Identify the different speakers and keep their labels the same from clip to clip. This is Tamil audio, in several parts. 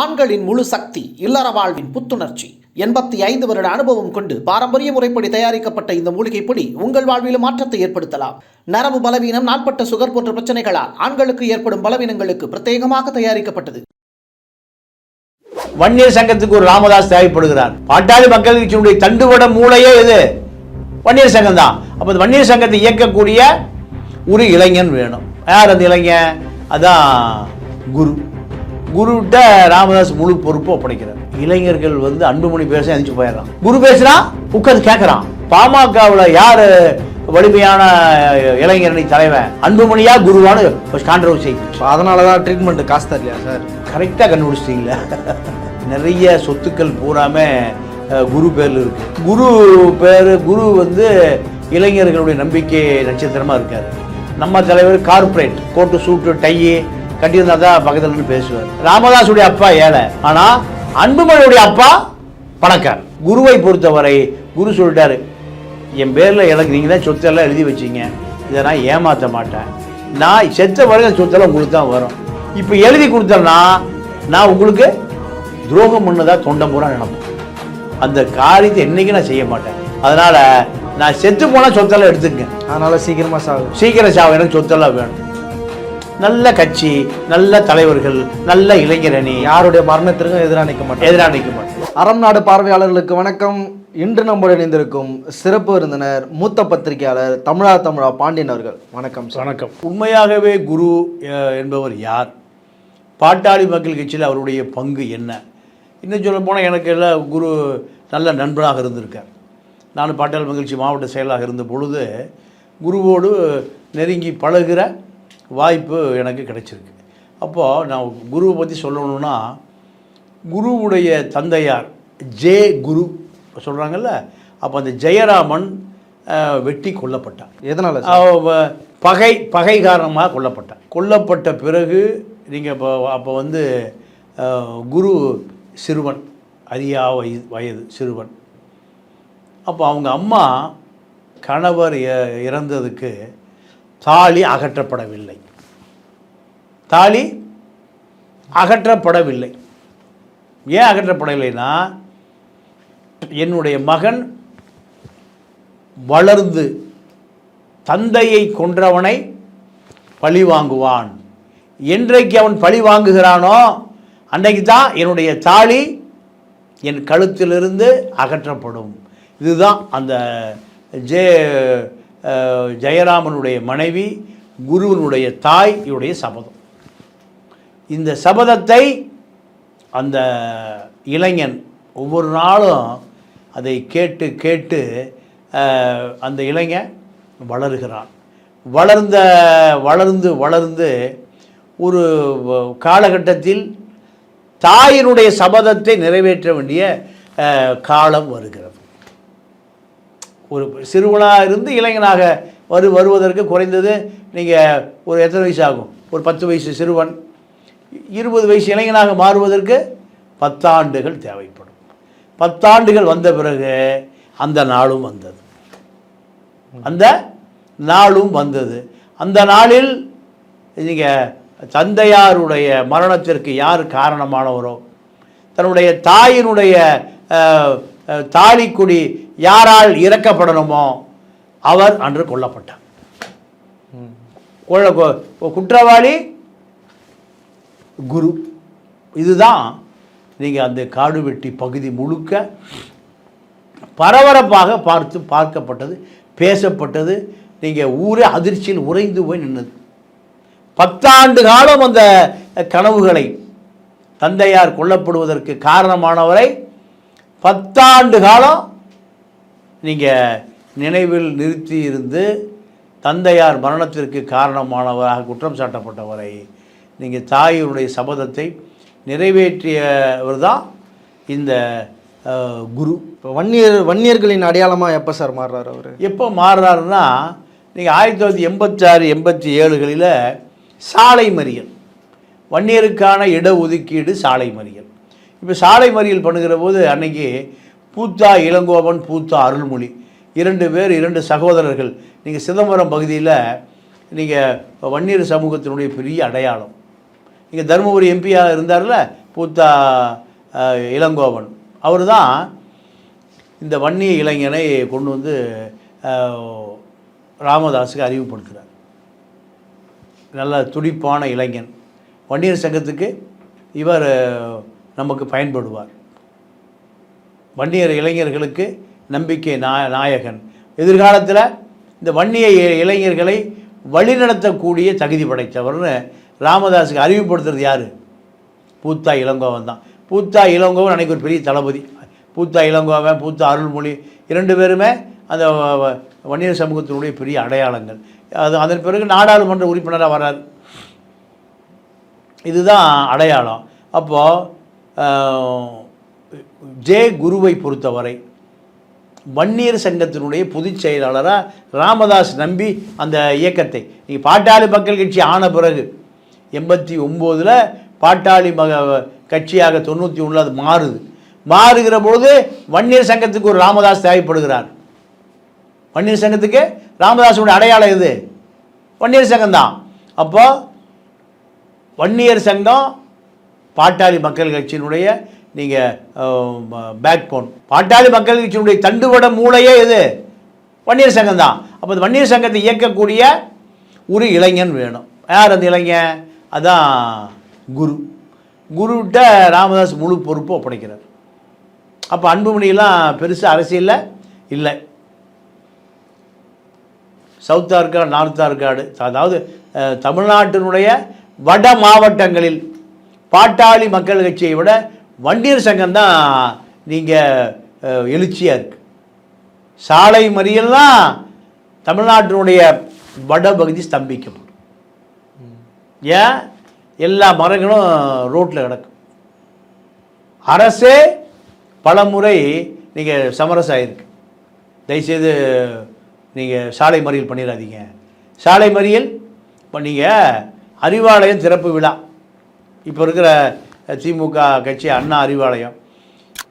Speaker 1: ஆண்களின் முழு சக்தி இல்லற வாழ்வின் புத்துணர்ச்சி. எண்பத்தி ஐந்து வருட அனுபவம் கொண்டு பாரம்பரிய முறைப்படி தயாரிக்கப்பட்ட இந்த மூலிகை பொடி உங்கள் வாழ்விலும் மாற்றத்தை ஏற்படுத்தலாம். நரம்பு பலவீனம் நாட்பட்ட சுகர் போன்ற பிரச்சனைகளால் ஆண்களுக்கு ஏற்படும் பலவீனங்களுக்கு பிரத்யேகமாக தயாரிக்கப்பட்டது.
Speaker 2: வன்னியர் சங்கத்துக்கு ஒரு ராமதாஸ் தேவைப்படுகிறார். பாட்டாளி மக்கள் கட்சியினுடைய தண்டுவட மூளையே இது. வன்னியர் சங்கம் தான் அப்போ வன்னியர் சங்கத்தை இயக்கக்கூடிய ஒரு இளைஞன் வேணும். யார் அந்த இளைஞன்? அதான் குரு. குருகிட்ட ராமதாஸ் முழு பொறுப்பு ஒப்படைக்கிறார். இளைஞர்கள் வந்து அன்புமணி பேச எந்திரிச்சு போயிடுறான். குரு பேசுறான் உட்காந்து கேட்கறான் பாமகவில் யார் வலிமையான இளைஞரணி தலைவன்? அன்புமணியா குருவான்னு கான்ட்ரவர்சி
Speaker 3: அதனால தான் ட்ரீட்மெண்ட் காசு தரலையா சார்
Speaker 2: கரெக்டாக கண்டுபிடிச்சிட்டீங்களா. நிறைய சொத்துக்கள் பூராமே அஹ், குரு பேரில் இருக்கு. குரு பேர் குரு வந்து இளைஞர்களுடைய நம்பிக்கை நட்சத்திரமாக இருக்காரு. நம்ம தலைவர் கார்ப்பரேட் கோட்டு சூட்டு டையி கட்டியிருந்தா தான் பக்கத்துல நின்று பேசுவார். ராமதாஸுடைய அப்பா ஏழை. ஆனால் அன்புமணியுடைய அப்பா பணக்கார் குருவை பொறுத்தவரை குரு சொல்லிட்டாரு என் பேரில் எனக்கு நீங்கள் தான் சொத்தெல்லாம் எழுதி வச்சீங்க. இதை நான் ஏமாற்ற மாட்டேன். நான் செத்த வரைக்கும் சொத்தெல்லாம் உங்களுக்கு தான் வரும். இப்போ எழுதி கொடுத்தேன்னா நான் உங்களுக்கு துரோகம் பண்ணதா தொண்டை பூரா நினைப்பேன். அந்த காரியத்தை என்னைக்கும் நான் செய்ய மாட்டேன். அதனால் நான் செத்து போனால் சொத்தெல்லாம் எடுத்துக்கங்க.
Speaker 3: அதனால சீக்கிரமா சாகு
Speaker 2: சீக்கிரம் சாவு. எனக்கு சொத்தெல்லாம் வேணும். நல்ல கட்சி நல்ல தலைவர்கள் நல்ல இளைஞரணி
Speaker 3: யாருடைய மரணத்திற்கும் எதிராக நிற்க மாட்டேன்
Speaker 2: எதிராக நிற்க மாட்டேன்
Speaker 3: அறம் நாடு பார்வையாளர்களுக்கு வணக்கம். இன்று நம்முடன் இணைந்திருக்கும் சிறப்பு விருந்தினர் மூத்த பத்திரிகையாளர் தமிழா தமிழா பாண்டியன் அவர்கள். வணக்கம்
Speaker 2: வணக்கம். உண்மையாகவே குரு என்பவர் யார்? பாட்டாளி மக்கள் கட்சியில் அவருடைய பங்கு என்ன? இன்னும் சொல்ல போனால் எனக்கு எல்லாம் குரு நல்ல நண்பராக இருந்திருக்கார். நான் பாட்டாளி மகிழ்ச்சி மாவட்ட செயலாக இருந்த பொழுது குருவோடு நெருங்கி பழகுற வாய்ப்பு எனக்கு கிடைச்சிருக்கு. அப்போது நான் குருவை பற்றி சொல்லணும்னா குருவுடைய தந்தையார் ஜே குரு சொல்கிறாங்கல்ல அப்போ அந்த ஜெயராமன் வெட்டி கொல்லப்பட்டார்.
Speaker 3: எதனால
Speaker 2: பகை பகை காரணமாக கொல்லப்பட்டான் கொல்லப்பட்ட பிறகு நீங்கள் இப்போ அப்போ வந்து குரு சிறுவன் அரியா வயது வயது சிறுவன். அப்போ அவங்க அம்மா கணவர் இ- இறந்ததுக்கு தாலி அகற்றப்படவில்லை. தாலி அகற்றப்படவில்லை. ஏன் அகற்றப்படவில்லைன்னா என்னுடைய மகன் வளர்ந்து தந்தையை கொன்றவனை பழி வாங்குவான். என்றைக்கு அவன் பழி வாங்குகிறானோ அன்றைக்கு தான் என்னுடைய தாலி என் கழுத்திலிருந்து அகற்றப்படும். இதுதான் அந்த ஜெ ஜெயராமனுடைய மனைவி குருவனுடைய தாய் இவருடைய சபதம். இந்த சபதத்தை அந்த இளைஞன் ஒவ்வொரு நாளும் அதை கேட்டு கேட்டு அந்த இளைஞன் வளருகிறான். வளர்ந்த வளர்ந்து வளர்ந்து ஒரு காலகட்டத்தில் தாயினுடைய சபதத்தை நிறைவேற்ற வேண்டிய காலம் வருகிறது. ஒரு சிறுவனாக இருந்து இளைஞனாக வரு வருவதற்கு குறைந்தது நீங்கள் ஒரு எத்தனை வயசு ஆகும்? ஒரு பத்து வயசு சிறுவன் இருபது வயசு இளைஞனாக மாறுவதற்கு பத்தாண்டுகள் தேவைப்படும். பத்தாண்டுகள் வந்த பிறகு அந்த நாளும் வந்தது. அந்த நாளும் வந்தது. அந்த நாளில் நீங்கள் தந்தையாருடைய மரணத்திற்கு யார் காரணமானவரோ தன்னுடைய தாயினுடைய தாலிக்குடி யாரால் இறக்கப்படணுமோ அவர் அன்று கொல்லப்பட்டார். குற்றவாளி குரு. இதுதான் நீங்கள் அந்த காடு வெட்டி பகுதி முழுக்க பரபரப்பாக பார்த்து பார்க்கப்பட்டது பேசப்பட்டது. நீங்கள் ஊரே அதிர்ச்சியில் உறைந்து போய் நின்னது. பத்தாண்டு காலம் அந்த கனவுகளை தந்தையார் கொல்லப்படுவதற்கு காரணமானவரை பத்தாண்டு காலம் நீங்கள் நினைவில் நிறுத்தி இருந்து தந்தையார் மரணத்திற்கு காரணமானவராக குற்றம் சாட்டப்பட்டவரை நீங்கள் தாயினுடைய சபதத்தை நிறைவேற்றியவர் தான் இந்த குரு.
Speaker 3: இப்போ வன்னியர் வன்னியர்களின் அடையாளமா எப்போ சார் மாறுறாரு அவரு?
Speaker 2: எப்போ மாறுறாருன்னா நீங்கள் ஆயிரத்தி தொள்ளாயிரத்தி எண்பத்தாறு எண்பத்தி ஏழுகளில் சாலை மறியல். வன்னியருக்கான இடஒதுக்கீடு சாலை மறியல். இப்போ சாலை மறியல் பண்ணுகிற போது அன்னைக்கு பூத்தா இளங்கோவன் பூத்தா அருள்மொழி. இரண்டு பேர் இரண்டு சகோதரர்கள். நீங்கள் சிதம்பரம் பகுதியில் நீங்கள் வன்னியர் சமூகத்தினுடைய பெரிய அடையாளம். இங்கே தருமபுரி எம்பியாக இருந்தார்ல பூத்தா இளங்கோவன். அவர் தான் இந்த வன்னிய இளைஞனை கொண்டு வந்து ராமதாஸுக்கு அறிவுப்படுத்துகிறார் நல்ல துடிப்பான இளைஞன். வன்னியர் சங்கத்துக்கு இவர் நமக்கு பயன்படுவார். வன்னியர் இளைஞர்களுக்கு நம்பிக்கை நாய நாயகன். எதிர்காலத்தில் இந்த வன்னிய இளைஞர்களை வழிநடத்தக்கூடிய தகுதி படைத்தவர்னு ராமதாஸுக்கு அறிவுப்படுத்துறது யார்? பூத்தா இளங்கோவன் தான். பூத்தா இளங்கோவன் அன்னைக்கு ஒரு பெரிய தளபதி. பூத்தா இளங்கோவன் பூத்தா அருள்மொழி இரண்டு பேருமே அந்த வ- வன்னியர் சமூகத்தினுடைய பெரிய அடையாளங்கள். அது அதன் பிறகு நாடாளுமன்ற உறுப்பினராக வர்றார். இதுதான் அடையாளம். அப்போது ஜே குருவை பொறுத்தவரை வன்னியர் சங்கத்தினுடைய பொதுச் செயலாளராக ராமதாஸ் நம்பி அந்த இயக்கத்தை நீங்கள் பாட்டாளி மக்கள் கட்சி ஆன பிறகு எண்பத்தி ஒம்போதில் பாட்டாளி மக கட்சியாக தொண்ணூற்றி ஒன்றில் அது மாறுது. மாறுகிற பொழுது வன்னியர் சங்கத்துக்கு ஒரு ராமதாஸ் தேவைப்படுகிறார். வன்னியர் சங்கத்துக்கு ராமதாஸுடைய அடையாளம் இது வன்னியர் சங்கம் தான் அப்போ வன்னியர் சங்கம் பாட்டாளி மக்கள் கட்சியினுடைய நீங்கள் பேக் போன் பாட்டாளி மக்கள் கட்சியினுடைய தண்டுவட மூளையே இது வன்னியர் சங்கம் தான் அப்போ வன்னியர் சங்கத்தை இயக்கக்கூடிய ஒரு இளைஞன் வேணும். யார் அந்த இளைஞன்? அதான் குரு. குருகிட்ட ராமதாஸ் முழு பொறுப்பு ஒப்படைக்கிறார். அப்போ அன்புமணியெல்லாம் பெருசாக அரசியலில்? இல்லை. சவுத் ஆர்காடு நார்த் ஆர்காடு அதாவது தமிழ்நாட்டினுடைய வட மாவட்டங்களில் பாட்டாளி மக்கள் கட்சியை விட வண்டியர் சங்கம் தான் நீங்கள் எழுச்சியாக இருக்கு. சாலை மறியல்லாம் தமிழ்நாட்டினுடைய வட பகுதி ஸ்தம்பிக்கும். ஏன்? எல்லா மரங்களும் ரோட்டில் கிடக்கும் அரசே பலமுறை நீங்கள் சமரசம் ஆகிருக்கு தயவுசெய்து நீங்கள் சாலை மறியல் பண்ணிடாதீங்க. சாலை மறியல் இப்போ நீங்கள் அறிவாலயம் திறப்பு விழா. இப்போ இருக்கிற திமுக கட்சி அண்ணா அறிவாலயம்.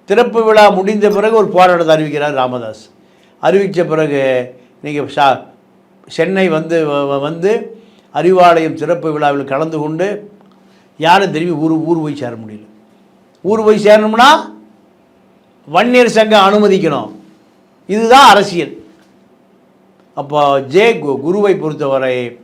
Speaker 2: திறப்பு விழா முடிந்த பிறகு ஒரு போராட்டத்தை அறிவிக்கிறார் ராமதாஸ். அறிவித்த பிறகு நீங்கள் சா சென்னை வந்து வ- வந்து அறிவாலயம் சிறப்பு விழாவில் கலந்து கொண்டு யாரும் திரும்பி ஊர் ஊர் போய் சேர முடியல. ஊர் போய் சேரணும்னா வன்னியர் சங்கம் அனுமதிக்கணும். இதுதான் அரசியல். அப்போ ஜே கு- குருவை பொறுத்தவரை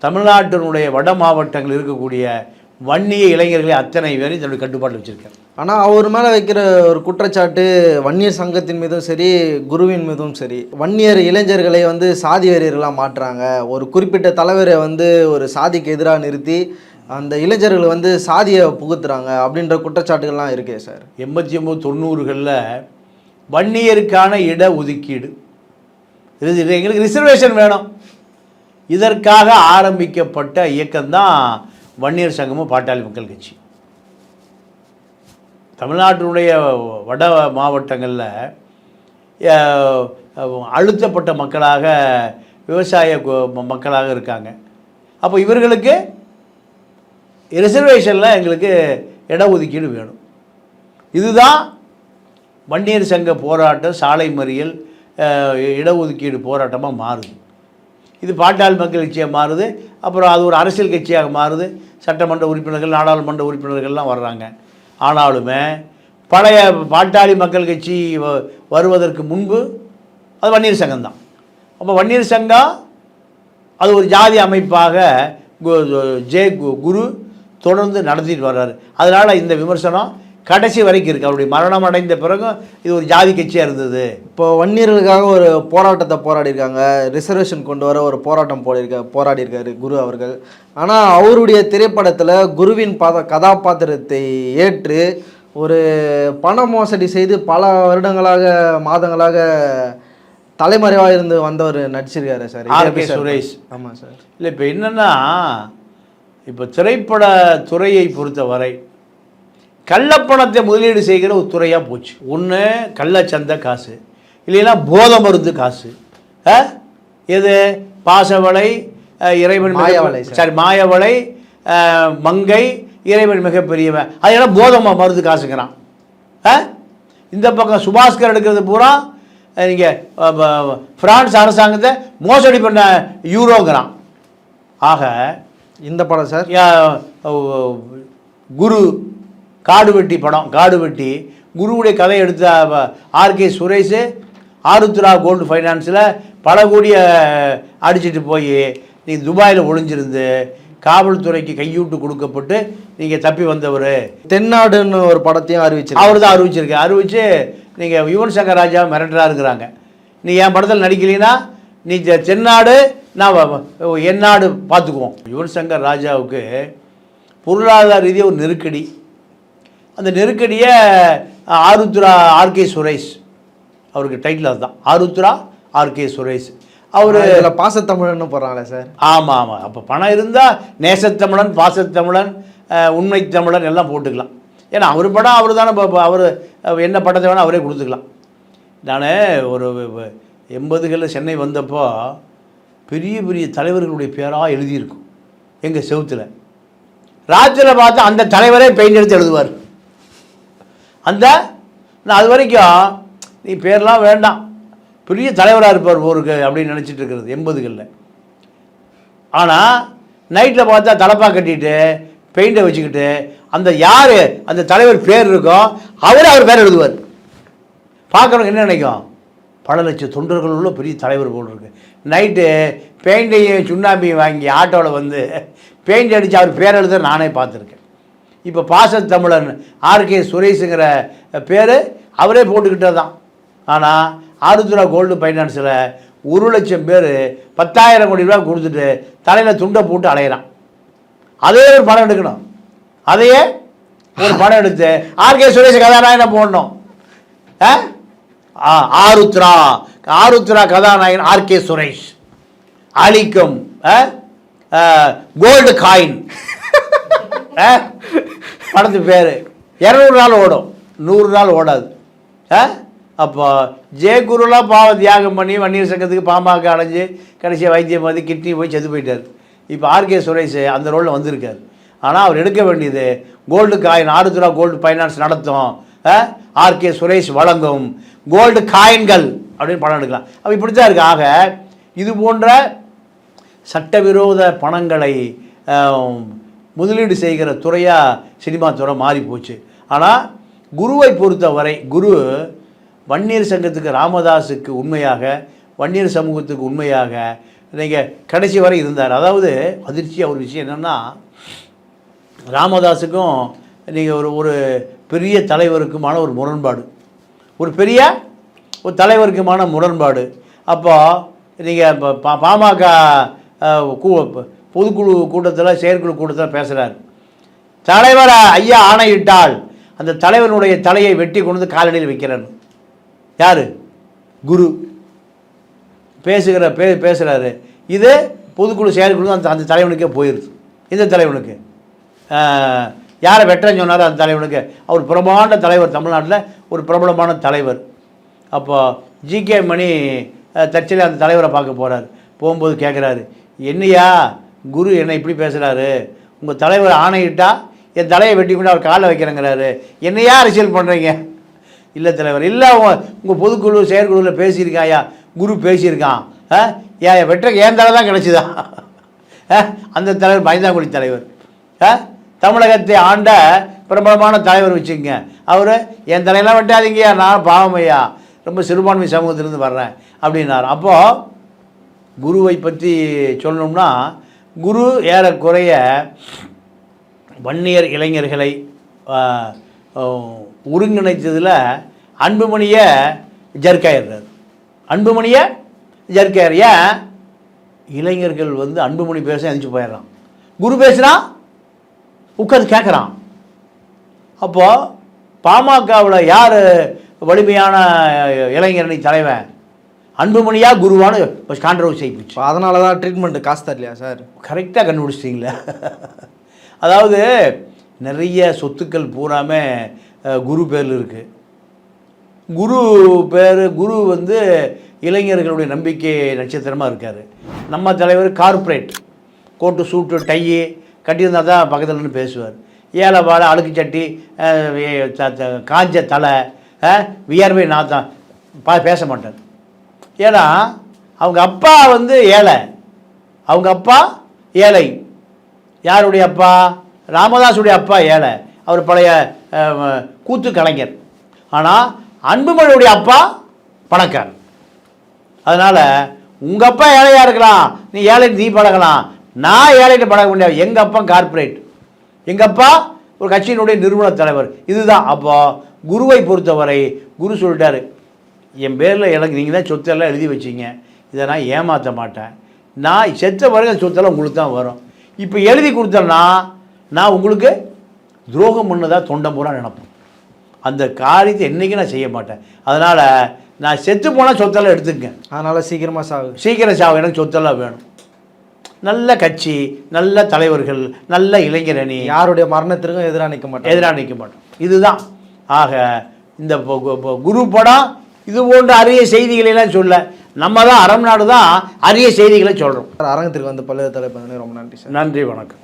Speaker 2: தமிழ்நாட்டினுடைய வட மாவட்டங்கள் இருக்கக்கூடிய வன்னிய இளைஞர்களை அத்தனை பேரையும் தன்னுடைய கட்டுப்பாட்டில் வச்சுருக்கார்
Speaker 3: ஆனால் அவர் மேலே வைக்கிற ஒரு குற்றச்சாட்டு வன்னியர் சங்கத்தின் மீதும் சரி குருவின் மீதும் சரி வன்னியர் இளைஞர்களை வந்து சாதி வெறியர்களாக மாற்றுறாங்க. ஒரு குறிப்பிட்ட தலைவரை வந்து ஒரு சாதிக்கு எதிராக நிறுத்தி அந்த இளைஞர்களை வந்து சாதியை புகுத்துறாங்க அப்படின்ற குற்றச்சாட்டுகள்லாம் இருக்கே சார்.
Speaker 2: எண்பத்தி ஒம்பது தொண்ணூறுகளில் வன்னியருக்கான இட ஒதுக்கீடு. இது எங்களுக்கு ரிசர்வேஷன் வேணும். இதற்காக ஆரம்பிக்கப்பட்ட இயக்கம்தான் வன்னியர் சங்கமும் பாட்டாளி மக்கள் கட்சி. தமிழ்நாட்டினுடைய வட மாவட்டங்களில் அழுத்தப்பட்ட மக்களாக விவசாய மக்களாக இருக்காங்க. அப்போ இவர்களுக்கு ரிசர்வேஷனில் எங்களுக்கு இடஒதுக்கீடு வேணும். இதுதான் வன்னியர் சங்க போராட்டம் சாலை மறியல் இடஒதுக்கீடு போராட்டமாக மாறுது. இது பாட்டாளி மக்கள் கட்சியாக மாறுது அப்புறம் அது ஒரு அரசியல் கட்சியாக மாறுது. சட்டமன்ற உறுப்பினர்கள் நாடாளுமன்ற உறுப்பினர்கள்லாம் வர்றாங்க. ஆனாலுமே பழைய பாட்டாளி மக்கள் கட்சி வ- வருவதற்கு முன்பு அது வன்னியர் சங்கம் தான். அப்போ வன்னியர் சங்கம் அது ஒரு ஜாதி அமைப்பாக கு- ஜே கு- குரு தொடர்ந்து நடத்திட்டு வர்றாரு. அதனால் இந்த விமர்சனம் கடைசி வரைக்கும் இருக்குது அவருடைய மரணம் அடைந்த பிறகும் இது ஒரு ஜாதி கட்சியாக இருந்தது.
Speaker 3: இப்போ வன்னியர்களுக்காக ஒரு போராட்டத்தை போராடி இருக்காங்க ரிசர்வேஷன் கொண்டு வர ஒரு போராட்டம் போடிருக்க போராடி இருக்காரு குரு அவர்கள். ஆனால் அவருடைய திரைப்படத்தில் குருவின் பாத கதாபாத்திரத்தை ஏற்று ஒரு பண மோசடி செய்து பல வருடங்களாக மாதங்களாக தலைமறைவாக இருந்து வந்தவர் நடிச்சிருக்காரு சார்.
Speaker 2: R K Suresh.
Speaker 3: ஆமாம் சார்.
Speaker 2: இல்லை இப்போ என்னென்னா இப்போ திரைப்பட துறையை பொறுத்தவரை கள்ளப்பணத்தை முதலீடு செய்கிற ஒரு துறையாக போச்சு. ஒன்று கள்ளச்சந்தை காசு. இல்லைன்னா போத மருந்து காசு? எது? பாசவளை அஹ், இறைவன்
Speaker 3: மாயவளை சார்.
Speaker 2: அஹ், மங்கை இறைவன் மிகப்பெரியவன். அதெல்லாம் போதை ம- மருந்து காசுங்கிறான்? இந்த பக்கம் சுபாஸ்கர் எடுக்கிறது பூரா நீங்கள் பிரான்ஸ் அரசாங்கத்தை மோசடி பண்ண யூரோங்கிறான். ஆக
Speaker 3: இந்த படம் சார்.
Speaker 2: குரு காடு வெட்டி படம் காடு வெட்டி. குருவுடைய கதை எடுத்த ஆர்கே சுரேஷ் ஆருத்ரா கோல்டு ஃபைனான்ஸில் பல கோடியை அடிச்சிட்டு போய் நீ துபாயில் ஒளிஞ்சிருந்து காவல்துறைக்கு கையூட்டு கொடுக்கப்பட்டு நீங்கள் தப்பி வந்தவர்.
Speaker 3: தென்னாடுன்னு ஒரு படத்தையும் அறிவிச்சிருக்காரு.
Speaker 2: அவர் தான் அறிவிச்சிருக்கு அறிவிச்சு நீங்கள் யுவன் சங்கர் ராஜா மிரட்டுறாருங்கிறாங்க நீ என் படத்தில் நடிக்கலைன்னா நீ தென்னாடு நான் வ- வ- என் நாடு பார்த்துக்குவோம் யுவன் சங்கர் ராஜாவுக்கு பொருளாதார ரீதியாக ஒரு நெருக்கடி. அந்த நெருக்கடியை ஆருத்ரா ஆர்கே சுரேஷ் அவருக்கு டைட்டில் அதுதான். ஆருத்ரா ஆர்கே சுரேஷ். அவர்
Speaker 3: இதுல பாசத்தமிழன்னு போடுறாங்களே சார்.
Speaker 2: ஆமாம் ஆமாம் அப்போ பணம் இருந்தால் நேசத்தமிழன் பாசத்தமிழன் உண்மை தமிழன் எல்லாம் போட்டுக்கலாம். ஏன்னா அவர் படம் அவர் தானே இப்போ அவர் என்ன படத்தை வேணால் அவரே கொடுத்துக்கலாம். நான் ஒரு எண்பதுகளில் சென்னை வந்தப்போ பெரிய பெரிய தலைவர்களுடைய பேராக எழுதியிருக்கும். எங்கள் செவுத்தில். ராத்திரியில் பார்த்தா அந்த தலைவரே பெயிண்ட் எடுத்து எழுதுவார். அந்த நான் அது வரைக்கும் நீ பேர்லாம் வேண்டாம். பெரிய தலைவராக இருப்பார் ஊருக்கு அப்படின்னு நினச்சிட்டு இருக்கிறது எண்பதுகளில். ஆனால் நைட்டில் பார்த்தா தலைப்பா கட்டிட்டு பெயிண்டை வச்சுக்கிட்டு அந்த யார் அந்த தலைவர் பேர் இருக்கோ அவரே அவர் பேர் எழுதுவார். பார்க்குறவங்க என்ன நினைக்கும்? பல லட்சம் தொண்டர்கள் உள்ள பெரிய தலைவர் போல் இருக்கு. நைட்டு பெயிண்டையும் சுண்ணாம்பையும் வாங்கி ஆட்டோவில் வந்து பெயிண்ட் அடித்து அவர் பேர் எழுத நானே பார்த்துருக்கேன். இப்போ பாசத்தமிழன் ஆர்கே சுரேஷுங்கிற பேர் அவரே போட்டுக்கிட்டது தான் ஆனால் ஆருத்ரா கோல்டு ஃபைனான்ஸில் ஒரு லட்சம் பேர் பத்தாயிரம் கோடி ரூபா கொடுத்துட்டு தலையில் துண்டை போட்டு அலையிறான். அதே ஒரு படம் எடுக்கணும். அதையே ஒரு படம் எடுத்து ஆர்கே சுரேஷ் கதாநாயகனை போடணும். ஆ? ஆ, ஆருத்ரா ஆருத்ரா கதாநாயகன் ஆர்கே சுரேஷ். அழிக்கும் கோல்டு காயின். படத்து பேர். இரநூறு நாள் ஓடும். நூறு நாள் ஓடாது. ஆ? அப்போ ஜெயகுருலாம் பாவ தியாகம் பண்ணி வன்னியர் சங்கத்துக்கு பாம்பாக்க அடைஞ்சு கடைசியாக வைத்தியம் பார்த்து கிட்னி போய் செத்து போயிட்டார். இப்போ ஆர்கே சுரேஷ் அந்த ரோலில் வந்திருக்கார். ஆனால் அவர் எடுக்க வேண்டியது கோல்டு காயின் ஆறு ரூபா கோல்டு ஃபைனான்ஸ் நடத்தும். ஆர்கே சுரேஷ் வழங்கும் கோல்டு காயின்கள் அப்படின்னு பணம் எடுக்கலாம். அப்போ இப்படி தான் இருக்கு. ஆக இது போன்ற சட்டவிரோத பணங்களை முதலீடு செய்கிற துறையாக சினிமா துறை மாறி போச்சு. ஆனால் குருவை பொறுத்தவரை குரு வன்னியர் சங்கத்துக்கு ராமதாஸுக்கு உண்மையாக வன்னியர் சமூகத்துக்கு உண்மையாக நீங்கள் கடைசி வரை இருந்தார். அதாவது அதிர்ச்சியாக ஒரு விஷயம் என்னென்னா ராமதாஸுக்கும் நீங்கள் ஒரு ஒரு பெரிய தலைவருக்குமான ஒரு முரண்பாடு. ஒரு பெரிய ஒரு தலைவருக்குமான முரண்பாடு. அப்போ நீங்கள் இப்போ பா பாமக பொதுக்குழு கூட்டத்தில் செயற்குழு கூட்டத்தில் பேசுகிறார் தலைவரா ஐயா ஆணையிட்டால் அந்த தலைவனுடைய தலையை வெட்டி கொண்டு வந்து காலடியில் வைக்கிறார். யார்? குரு. பேசுகிற பே பேசுகிறாரு இது பொதுக்குழு செயற்குழு அந்த அந்த தலைவனுக்கே போயிடுது இந்த தலைவனுக்கு. யாரை வெட்டன்னு சொன்னாரோ அந்த தலைவனுக்கு. அவர் பிரபலமான தலைவர் தமிழ்நாட்டில் ஒரு பிரபலமான தலைவர். அப்போ ஜிகே மணி அஹ், அந்த தலைவரை பார்க்க போகிறார் போகும்போது கேட்குறாரு என்னையா குரு என்ன இப்படி பேசுகிறாரு உங்கள் தலைவர் ஆணையிட்டால் என் தலையை வெட்டி கொண்டு அவர் காலை வைக்கிறேங்கிறாரு. என்னையா அரசியல் பண்ணுறீங்க இல்லை தலைவர் இல்லை உங்கள் உங்கள் பொதுக்குழு செயற்குழுவில் பேசியிருக்காயா குரு பேசியிருக்கான். ஆ? ஏன் வெட்ட ஏன் தலை தான் கிடச்சிதா? ஆ? அந்த தலைவர் பயந்தாங்குடி தலைவர். ஆ? தமிழகத்தை ஆண்ட பிரபலமான தலைவர் வச்சுக்கங்க. அவர் என் தலையெல்லாம் வெட்டாதீங்கய்யா நான் பாவமையா ரொம்ப சிறுபான்மை சமூகத்திலேருந்து வர்றேன். அப்படின்னார். அப்போது குருவை பற்றி சொல்லணும்னா குரு ஏறக்குறைய வன்னியர் இளைஞர்களை ஒருங்கிணைத்ததில் அன்புமணியை ஜர்க்காயிடுறார் அன்புமணியை ஜர்க்காயிர் ஏன்? இளைஞர்கள் வந்து அன்புமணி பேச எந்திரிச்சு போயிடுறான். குரு பேசுகிறான் உட்காந்து கேட்குறான் அப்போது பாமகவில் யார் வலிமையான இளைஞரணி தலைவன்? அன்புமணியா குருவான்னு கான்ட்ரவர்சி ஆகி போச்சு.
Speaker 3: இப்போ அதனால தான் ட்ரீட்மெண்ட் காசு தரலையா சார்
Speaker 2: கரெக்டாக கண்டுபிடிச்சிட்டிங்களே. அதாவது நிறைய சொத்துக்கள் பூராமே அஹ், குரு பேரில் இருக்குது குரு பேர் குரு வந்து இளைஞர்களுடைய நம்பிக்கை நட்சத்திரமாக இருக்கார். நம்ம தலைவர் கார்ப்பரேட் கோட்டு சூட்டு டையி கட்டியிருந்தா தான் பக்கத்தில் நின்று பேசுவார். ஏழை வாழை அழுக்கு சட்டி காஞ்ச தலை வியர்வை நாத்தம் பா பேச மாட்டார். ஏன்னா அவங்க அப்பா வந்து ஏழை. அவங்க அப்பா ஏழை. யாருடைய அப்பா? ராமதாஸுடைய அப்பா ஏழை. அவர் பழைய கூத்து கலைஞர். ஆனால் அன்புமணியுடைய அப்பா பணக்காரன். அதனால் உங்கள் அப்பா ஏழையாக இருக்கலாம். நீ ஏழை நீ பழகலாம். நான் ஏழைட்டு பழக முடியாது. எங்கள் அப்பா கார்ப்பரேட். எங்கள் அப்பா ஒரு கட்சியினுடைய நிறுவன தலைவர். இதுதான் அப்போ. குருவை பொறுத்தவரை குரு சொல்லிட்டாரு. என் பேரில் எனக்கு நீங்கள் தான் சொத்தெல்லாம் எழுதி வச்சிங்க. இதை நான் ஏமாற்ற மாட்டேன். நான் செத்த அந்த சொத்தெல்லாம் உங்களுக்கு தான் வரும். இப்போ எழுதி கொடுத்தேன்னா நான் உங்களுக்கு துரோகம் பண்ணதா தொண்டம் பூரா நினைப்பேன் அந்த காரியத்தை என்றைக்கும் நான் செய்ய மாட்டேன். அதனால் நான் செத்து போனால் சொத்தெல்லாம் எடுத்துக்கங்க.
Speaker 3: அதனால சீக்கிரமா சாகு
Speaker 2: சீக்கிரம் சாவு எனக்கு சொத்தெல்லாம் வேணும். நல்ல கட்சி நல்ல தலைவர்கள் நல்ல இளைஞரணி
Speaker 3: யாருடைய மரணத்திற்கும் எதிராக நிற்க மாட்டாங்க.
Speaker 2: எதிராக நிற்க மாட்டோம் இதுதான். ஆக இந்த குரு படம் இது போன்ற அரிய செய்திகளை எல்லாம் சொல்ல நம்ம தான் அறம் நாடு தான் அரிய செய்திகளை சொல்கிறோம்
Speaker 3: அரங்கத்திற்கு வந்து பல்வேறு தலைப்பு ரொம்ப நன்றி சார்.
Speaker 2: நன்றி வணக்கம்.